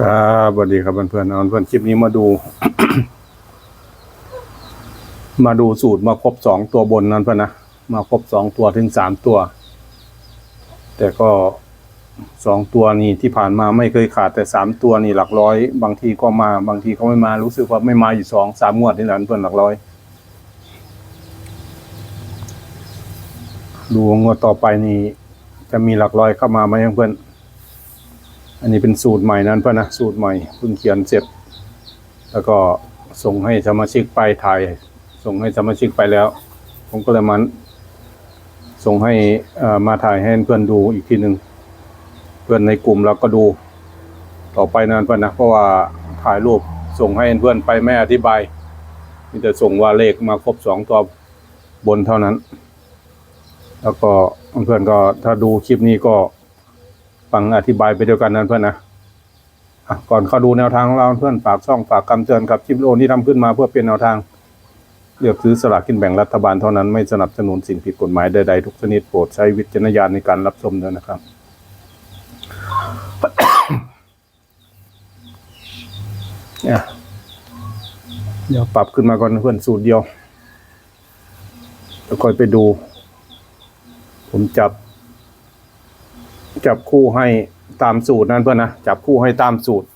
ครับสวัสดีครับเพื่อนๆเอาเพื่อนคลิปนี้มาดู มาดูสูตรมาครบสองตัวบนนั้นเพื่อนนะมาครบสองตัวถึงสามตัว แต่ก็สองตัวนี้ที่ผ่านมาไม่เคยขาดแต่สามตัวนี่หลักร้อย บางทีก็มาบางทีก็ไม่มารู้สึกว่าไม่มาอยู่สองสามงวดนี่แหละเพื่อนหลักร้อย ดูงวดต่อไปนี่จะมีหลักร้อยเข้ามาไหมเพื่อน อันนี้เป็นสูตรใหม่นั้นพ่อนะสูตรใหม่เพิ่งเขียนเสร็จ แล้วก็ส่งให้สมาชิกไปถ่าย ส่งให้สมาชิกไปแล้ว ผมก็เลยมันส่งให้มาถ่ายให้เพื่อนดูอีกทีหนึ่งเพื่อนในกลุ่มเราก็ดู ต่อไปนั้นพ่อนะเพราะว่าถ่ายรูปส่งให้เพื่อนไปไม่อธิบายมีแต่ส่งว่าเลขมาครบสองตัวบนเท่านั้น แล้วก็เพื่อนก็ถ้าดูคลิปนี้ก็ ฟังอธิบายไปเดียวกันนั้นเพื่อนนะก่อนเข้าดูแนวทางของเราเพื่อนฝากช่องฝากคำเตือนกับคลิปโอที่ทำขึ้นมาเพื่อเป็นแนวทาง เลือกซื้อสลากกินแบ่งรัฐบาลเท่านั้นไม่สนับสนุนสิ่งผิดกฎหมายใดๆทุกชนิดโปรดใช้วิจารณญาณในการรับชมด้วยนะครับเนี่ยเดี๋ยวปรับขึ้นมาก่อนเพื่อนสูตรเดียวแล้วค่อยไปดู ผมจับ จับคู่ให้ตามสูตรนั่นเพื่อนนะ จับคู่ให้ตามสูตร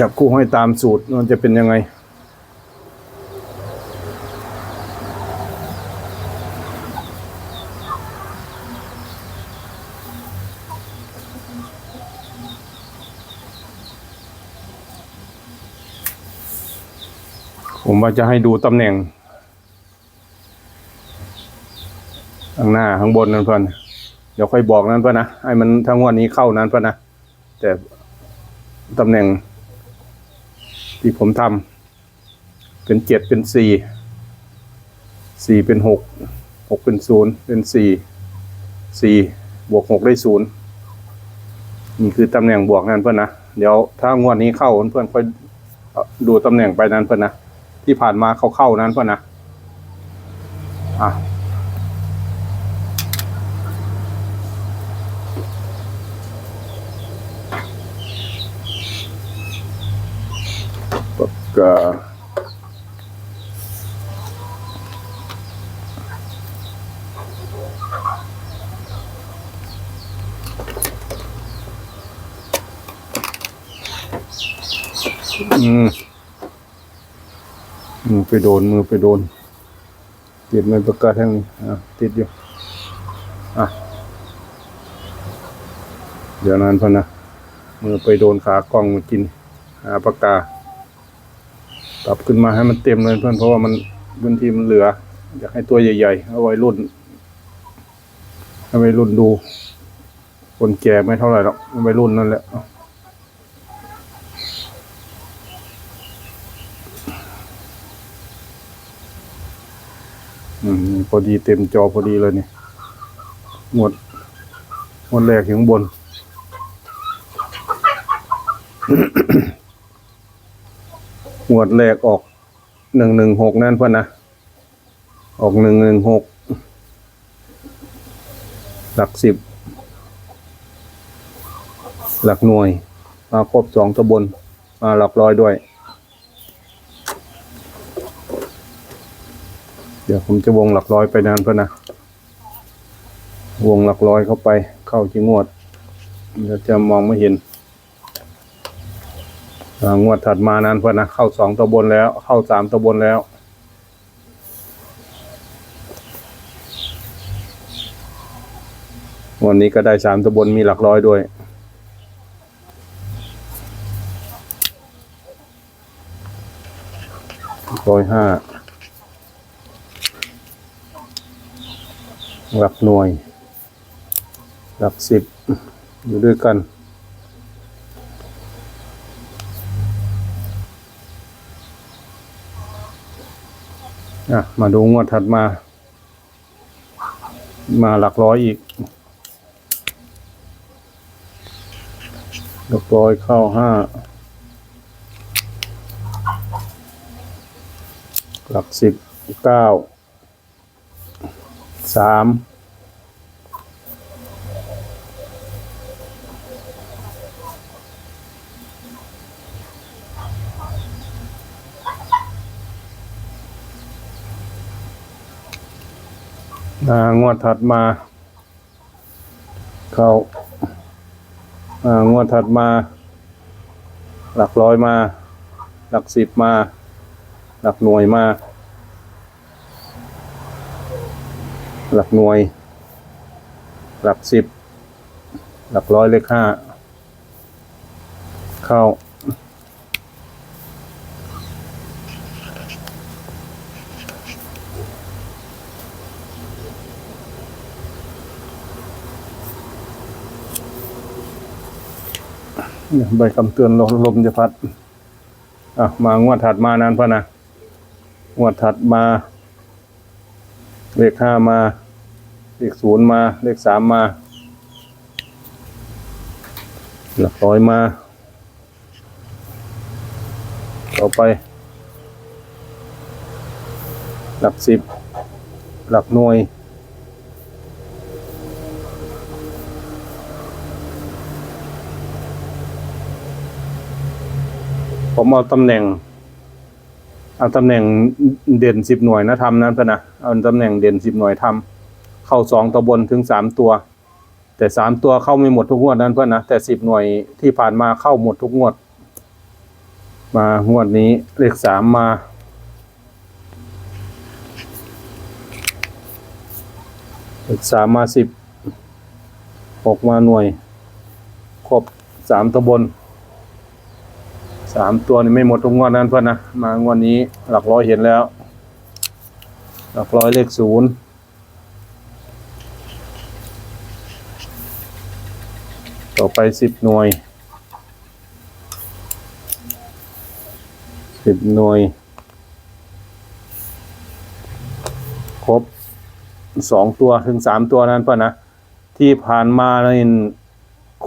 จับคู่ให้ตามสูตรมันจะเป็นยังไงผมว่าจะให้ดูตำแหน่ง ข้างหน้าข้างบนนั่นเพื่อนเดี๋ยวค่อยบอกนั่นเพื่อนนะให้มันทั้งวันนี้เข้านั้นเพื่อนนะแต่ตำแหน่ง ที่ผมทำเป็นเจ็ดเป็นสี่สี่เป็นหกหกเป็นศูนย์เป็นสี่สี่บวกหกได้ศูนย์นี่คือตำแหน่งบวกนั่นเพื่อนนะเดี๋ยวถ้างวดนี้เข้าเพื่อนค่อยดูตำแหน่งไปนั้นเพื่อนนะที่ผ่านมาเขาเข้านั้นเพื่อนนะอะ กกาอืมมือไปโดน มือไปโดน ติดในปากกาแท่งนี้อะติดอยู่ อะ เดี๋ยวนานพอนะ มือไปโดนขากล้องมากิน หาปากกา ปรับขึ้นมาให้มันเต็มเลยเพื่อนเพราะว่ามันพื้นที่มันเหลือ อยากให้ตัวใหญ่ๆเอาไว้รุ่นให้ไว้รุ่นดู คนแก่ไม่เท่าไหร่หรอกเอาไว้รุ่นนั่นแหละอืมพอดีเต็มจอพอดีเลยเนี่ยหมดหมดแรกถึงบน มวดแรกออกหนึ่งหนึ่งหกนั่นเพื่อนนะ ออกหนึ่งหนึ่งหกหลักสิบ หลักหน่วย มาครบสองตัวบน มาหลักร้อยด้วย เดี๋ยวผมจะวงหลักร้อยไปนานเพื่อนนะ วงหลักร้อยเข้าไปเข้าที่งวดเดี๋ยวจะมองไม่เห็น งวดถัดมานั้นเพื่อนนะเข้าสองตัวบนแล้ว เข้าสามตัวบนแล้ว วันนี้ก็ได้สามตัวบนมีหลักร้อยด้วยร้อยห้าหลักหน่วย หลักสิบอยู่ด้วยกัน อะมาดูงวดถัดมา มาหลักร้อยอีกหลักร้อยเข้าห้าหลักสิบเก้าสาม งวดถัดมา เข้าอ่างวดถัดมา หลักร้อยมา หลักสิบมา หลักหน่วยมา หลักหน่วย หลักสิบ หลักร้อยเลขห้า เข้า เนี่ยใบคำเตือนลมลมจะพัด อะ มางวดถัดมานานพะนะ งวดถัดมา เลขห้ามา เลขศูนย์มา เลขสามมา หลักร้อยมา ต่อไป หลักสิบ หลักหน่วย ผมเอาตำแหน่ง เอาตำแหน่งเด่นสิบหน่วยนะทำนั้นพะนะเอาตำแหน่งเด่นสิบหน่วยทำเข้าสองตัวบนถึงสามตัว แต่สามตัวเข้าไม่หมดทุกงวดนั้นเพื่อนนะแต่สิบหน่วยที่ผ่านมาเข้าหมดทุกงวด มางวดนี้เลขสามมาเลขสามมาสิบหกมาหน่วย ครบสามตัวบน สามตัวนี่ไม่หมดทุกงวดนั้นเพื่อนนะ มางวดนี้หลักร้อยเห็นแล้ว หลักร้อยเลขศูนย์ต่อไปสิบหน่วยสิบหน่วย ครบสองตัวถึงสามตัวนั้นเพื่อนนะ ที่ผ่านมานี่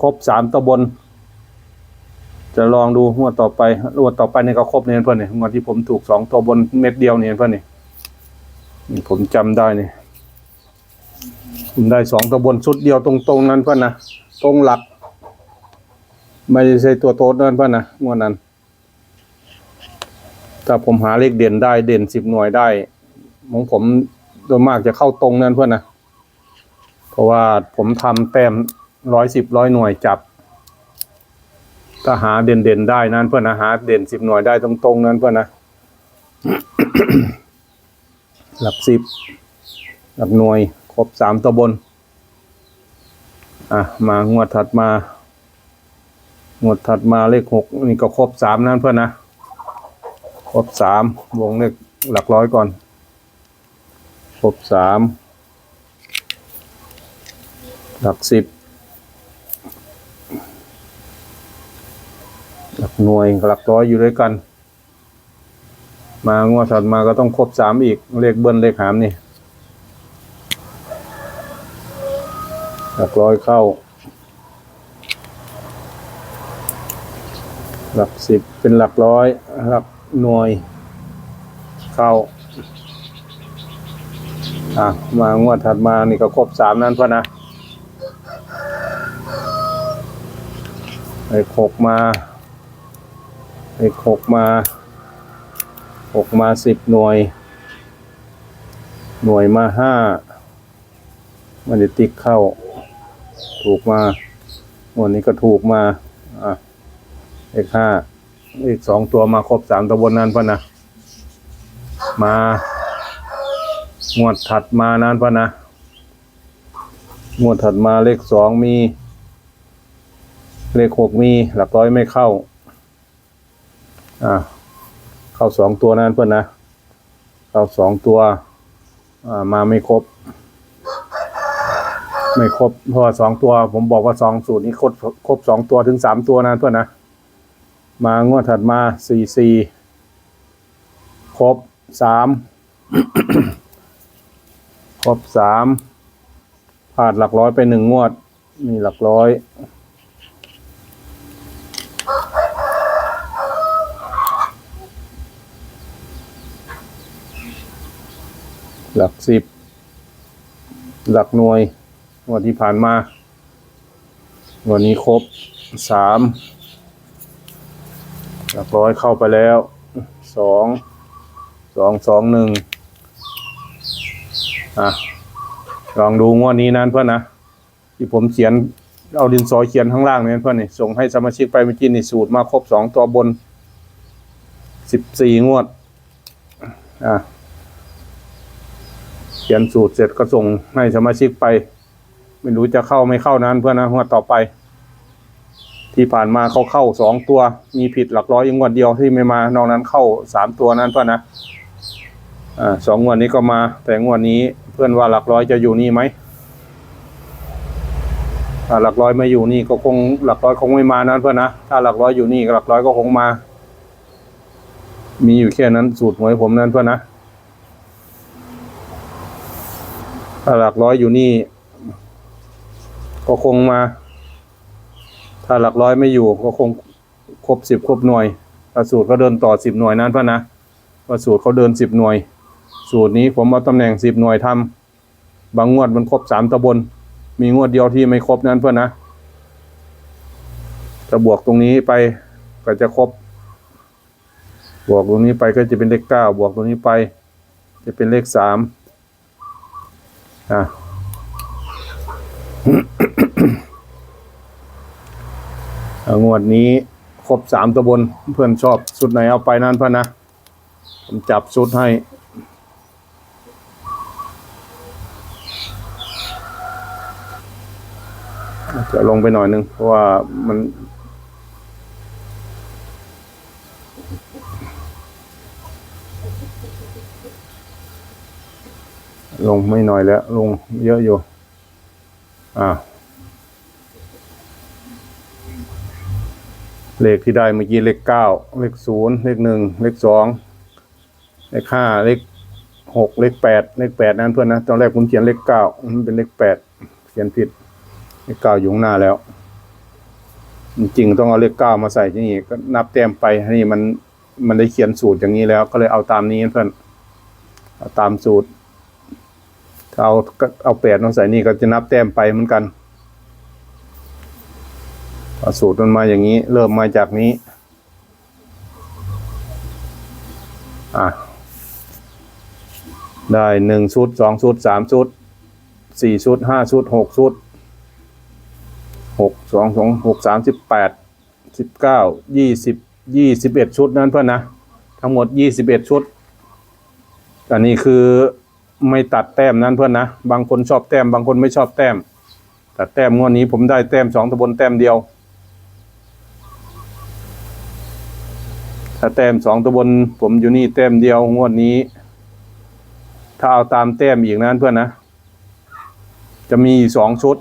ครบสามตัวบน จะลองดูงวดต่อไปงวดต่อไปนี่ก็ครบเนี่ยเพื่อนเนี่ยงวดที่ผมถูกสองตัวบนเม็ดเดียวเนี่ยเพื่อนเนี่ยผมจำได้เนี่ยผมได้สองตัวบนชุดเดียวตรงๆนั้นเพื่อนนะตรงหลัก ไม่ใช่ตัวโต๊ดนั่นเพื่อนนะงวดนั้น ถ้าผมหาเลขเด่นได้เด่นสิบหน่วยได้ของผมโดยมากจะเข้าตรงนั่นเพื่อนนะเพราะว่าผมทำแต้มร้อยสิบร้อยหน่วยจับ ถ้าหาเด่นเด่นๆได้นั้นเพื่อนนะหาเด่นสิบหน่วยได้ตรงๆนั้นเพื่อนนะ หลักสิบ หลักหน่วย ครบสามตัวบน อะ มางวดถัดมา งวดถัดมาเลขหกนี่ก็ครบสามนั้นเพื่อนนะ ครบสามวงเลขหลักร้อยก่อน ครบสามหลักสิบ หลักหน่วยหลักร้อยอยู่ด้วยกัน มางวดถัดมาก็ต้องครบสามอีก เลขเบิ้ลเลขหามนี่ หลักร้อยเข้า หลักสิบเป็นหลักร้อย หลักหน่วย เข้า อะ มางวดถัดมานี่ก็ครบสามนั้นพะนะเลขหกมา เลขหกมาหกมาสิบหน่วย หน่วยมาห้ามันจะติ๊กเข้า ถูกมาวันนี้ก็ถูกมาอะเลขห้าเลขสองตัวมาครบสามตัวบนนั้นพะนะ มางวดถัดมานั้นพะนะงวดถัดมาเลขสองมี เลขหกมี หลักร้อยไม่เข้า อ่าเข้าสองตัวนั้นเพื่อนนะ เข้าสองตัว อ่ามาไม่ครบ ไม่ครบเพราะว่าสองตัว ผมบอกว่าสองสูตรนี้ครบครบสองตัวถึงสามตัวนั้นเพื่อนนะ มางวดถัดมาสี่สี่ครบสามครบสามพลาดหลักร้อยไปหนึ่งงวด มีหลักร้อย หลักสิบ หลักหน่วยงวันที่ผ่านมา วันนี้ครบสามหลักร้อยเข้าไปแล้วสองสองสองหนึ่งอะลองดูงวดนี้นะเพื่อนนะ ที่ผมเขียนเอาดินสอเขียนข้างล่างเนี่ยเพื่อนนี่ส่งให้สมาชิกไปเมื่อกี้นี่สูตรมาครบสองตัวบนสิบสี่งวด อะ เขียนสูตรเสร็จก็ส่งให้สมาชิกไป ไม่รู้จะเข้าไม่เข้านั้นเพื่อนนะงวดต่อไป ที่ผ่านมาเขาเข้าสองตัว มีผิดหลักร้อยยังงวดเดียวที่ไม่มานอกนั้นเข้าสามตัวนั้นเพื่อนนะอ่าสองงวดนี้ก็มา แต่งวดนี้เพื่อนว่าหลักร้อยจะอยู่นี่ไหมถ้าหลักร้อยไม่อยู่นี่ก็คงหลักร้อยคงไม่มานั้นเพื่อนนะถ้าหลักร้อยอยู่นี่หลักร้อยก็คงมา มีอยู่แค่นั้นสูตรหวยผมนั้นเพื่อนนะ ถ้าหลักร้อยอยู่นี่ ก็คงมา ถ้าหลักร้อยไม่อยู่ ก็คงครบสิบครบหน่วยถ้าสูตรเขาเดินต่อสิบหน่วยนั้นเพื่อนนะว่าสูตรเขาเดินสิบหน่วย สูตรนี้ผมเอาตำแหน่งสิบหน่วยทำบางงวดมันครบสามตะบน มีงวดเดียวที่ไม่ครบนั้นเพื่อนนะจะบวกตรงนี้ไปก็จะครบ บวกตรงนี้ไปก็จะเป็นเลขเก้าบวกตรงนี้ไป จะเป็นเลขสาม อะงวดนี้ครบสามตะบน เพื่อนชอบชุดไหนเอาไปนั่นพ่อนะ ผมจับชุดให้จะลงไปหน่อยนึง เพราะว่ามัน ลงไม่น่อยแล้ว ลงเยอะอยู่อ่าเลขที่ได้เมื่อกี้เลขเก้าเลขศูนย์เลขหนึ่งเลขสองเลขห้าเลขหกเลขแปดเลขแปดนั่นเพื่อนนะตอนแรกผมเขียนเลขเก้ามันเป็นเลขแปดเขียนผิดเลขเก้าอยู่ข้างหน้าแล้ว จริงต้องเอาเลขเก้ามาใส่ที่นี่ก็นับแต้มไปนี่มันมันได้เขียนสูตรอย่างนี้แล้ว ก็เลยเอาตามนี้เพื่อนเอาตามสูตร ถ้าเอาเอาแปดมาใส่นี่ก็จะนับแต้มไปเหมือนกันสูตรมันมาอย่างนี้ เริ่มมาจากนี้ อะ ได้หนึ่งชุดสองชุดสามชุดสี่ชุดห้าชุดหกชุดหกสองสองหกสามสิบแปดสิบเก้ายี่สิบยี่สิบเอ็ดชุดนั้นเพื่อนนะ ทั้งหมดยี่สิบเอ็ดชุด อันนี้คือ ไม่ตัดแต้มนั้นเพื่อนนะ บางคนชอบแต้ม บางคนไม่ชอบแต้ม แต่แต้มงวดนี้ผมได้แต้มสองตะบนแต้มเดียว ถ้าแต้มสองตะบนผมอยู่นี่แต้มเดียวงวดนี้ ถ้าเอาตามแต้มอีกนั้นเพื่อนนะ จะมีสองชุด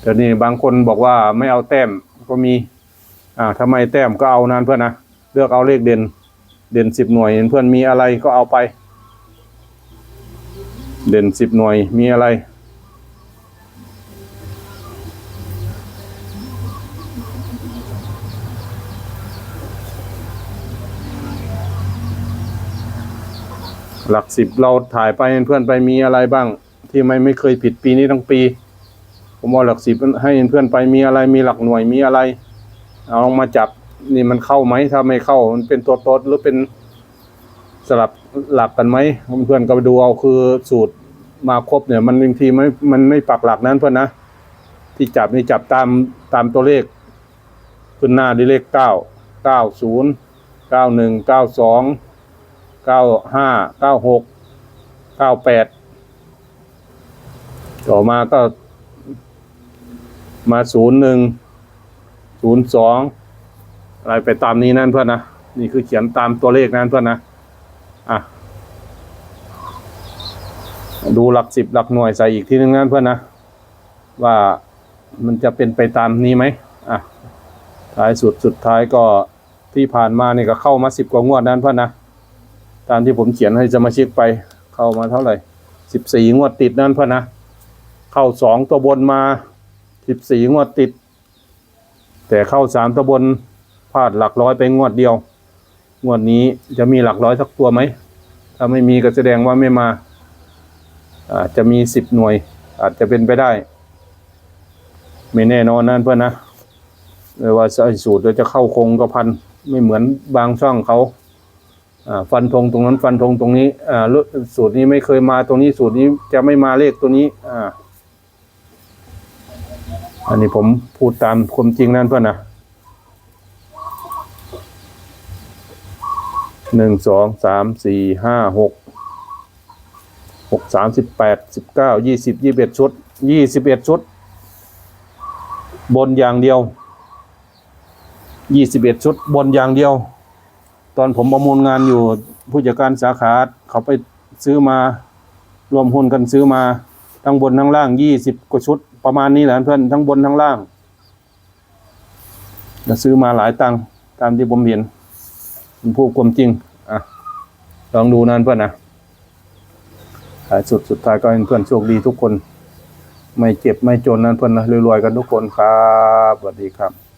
แต่นี่บางคนบอกว่าไม่เอาแต้มก็มี อ่าทำไมแต้มก็เอานั้นเพื่อนนะ เลือกเอาเลขเด่น เด่นสิบหน่วยเพื่อนมีอะไรก็เอาไป เด่นสิบหน่วยมีอะไร หลักสิบเราถ่ายไปให้เพื่อนไปมีอะไรบ้าง ที่ไม่ไม่เคยผิดปีนี้ทั้งปี ผมเอาหลักสิบให้เพื่อนไปมีอะไรมีหลักหน่วยมีอะไร เอาลองมาจับนี่มันเข้าไหมถ้าไม่เข้ามันเป็นตัวตดหรือเป็นสลับหลักกันไหมเพื่อนก็ไปดูเอาคือสูตร มาครบเนี่ยมันบางทีไม่มันไม่ปักหลักนั้นเพื่อนนะ ที่จับนี่จับตามตามตัวเลข ขึ้นหน้าด้วยเลขเก้าเก้าศูนย์เก้าหนึ่งเก้าสองเก้าห้าเก้าหกเก้าแปดต่อมาก็มาศูนย์หนึ่งศูนย์สองอะไรไปตามนี้นั่นเพื่อนนะ นี่คือเขียนตามตัวเลขนั้นเพื่อนนะ อะ ดูหลักสิบหลักหน่วยใส่อีกทีนึงนั่นเพื่อนนะ ว่ามันจะเป็นไปตามนี้ไหมอะท้ายสุดสุดท้ายก็ที่ผ่านมานี่ก็เข้ามาสิบกว่างวดนั้นเพื่อนนะตามที่ผมเขียนให้สมาชิกไปเข้ามาเท่าไหร่สิบสี่งวดติดนั่นเพื่อนนะเข้าสองตัวบนมาสิบสี่งวดติด แต่เข้าสามตะบนพลาดหลักร้อยไปงวดเดียว งวดนี้จะมีหลักร้อยสักตัวไหมถ้าไม่มีก็แสดงว่าไม่มา อาจจะมีสิบหน่วย อาจจะเป็นไปได้ ไม่แน่นอนนั่นเพื่อนนะไม่ว่าไอสูตรเราจะเข้าคงก็พันไม่เหมือนบางช่องเขาฟันธงตรงนั้นฟันธงตรงนี้สูตรนี้ไม่เคยมาตรงนี้สูตรนี้จะไม่มาเลขตัวนี้อันนี้ผมพูดตามความจริงนั่นเพื่อนนะหนึ่งสองสามสี่ห้าหก หกสามสิบแปดสิบเก้ายี่สิบยี่สิบเอ็ดชุดยี่สิบเอ็ดชุด บนอย่างเดียวยี่สิบเอ็ดชุด บนอย่างเดียว ตอนผมประมูลงานอยู่ผู้จัดการสาขาเขาไปซื้อมารวมหุ้นกันซื้อมาทั้งบนทั้งล่างยี่สิบกว่าชุด ประมาณนี้แหละเพื่อนทั้งบนทั้งล่างจะซื้อมาหลายตังค์ตามที่ผมเห็นผมพูดความจริงอะลองดูนั่นเพื่อนนะ ท้ายสุดสุดท้ายก็ให้เพื่อนโชคดีทุกคน ไม่เจ็บไม่จนนั่นเพื่อนนะรวยๆกันทุกคนครับสวัสดีครับ